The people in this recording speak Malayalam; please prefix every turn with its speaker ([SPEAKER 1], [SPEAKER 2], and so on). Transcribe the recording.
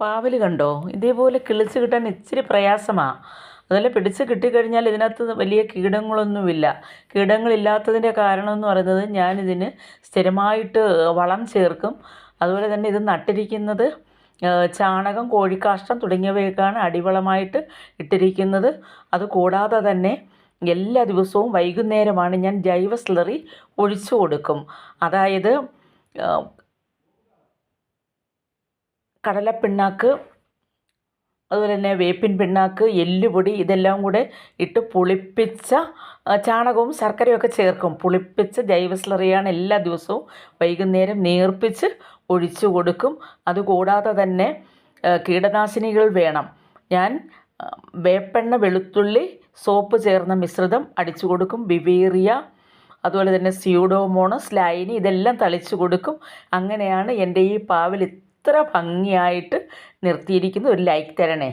[SPEAKER 1] പാവൽ കണ്ടോ? ഇതേപോലെ കിളിച്ച് കിട്ടാൻ ഇച്ചിരി പ്രയാസമാണ് അതുപോലെ പിടിച്ച് കിട്ടിക്കഴിഞ്ഞാൽ ഇതിനകത്ത് വലിയ കീടങ്ങളൊന്നുമില്ല. കീടങ്ങളില്ലാത്തതിന്റെ കാരണം എന്ന് പറയുന്നത് ഞാനിതിന് സ്ഥിരമായിട്ട് വളം ചേർക്കും. അതുപോലെ തന്നെ ഇത് നട്ടിരിക്കുന്നത് ചാണകം കോഴിക്കാഷ്ടം തുടങ്ങിയവയൊക്കെയാണ് അടിവളമായിട്ട് ഇട്ടിരിക്കുന്നത്. അത് കൂടാതെ തന്നെ എല്ലാ ദിവസവും വൈകുന്നേരമാണ് ഞാൻ ജൈവ സ്ലറി ഒഴിച്ചു കൊടുക്കും. അതായത് കടലപ്പിണ്ണാക്ക് അതുപോലെ തന്നെ വേപ്പിൻ പിണ്ണാക്ക് എല്ലുപൊടി ഇതെല്ലാം കൂടെ ഇട്ട് പുളിപ്പിച്ച ചാണകവും ശർക്കരയൊക്കെ ചേർക്കും. പുളിപ്പിച്ച ജൈവ സ്ലറിയാണ് എല്ലാ ദിവസവും വൈകുന്നേരം നേർപ്പിച്ച് ഒഴിച്ചു കൊടുക്കും. അതുകൂടാതെ തന്നെ കീടനാശിനികൾ വേണം. ഞാൻ വേപ്പെണ്ണ വെളുത്തുള്ളി സോപ്പ് ചേർന്ന മിശ്രിതം അടിച്ചു കൊടുക്കും. ബിവേറിയ അതുപോലെ തന്നെ സ്യൂഡോമോണസ് ലൈനി ഇതെല്ലാം തളിച്ചു കൊടുക്കും. അങ്ങനെയാണ് എന്റെ ഈ പാവൽ ഇത്ര ഭംഗിയായിട്ട് നിർത്തിയിരിക്കുന്നു ഒരു ലൈക്ക് തരണേ.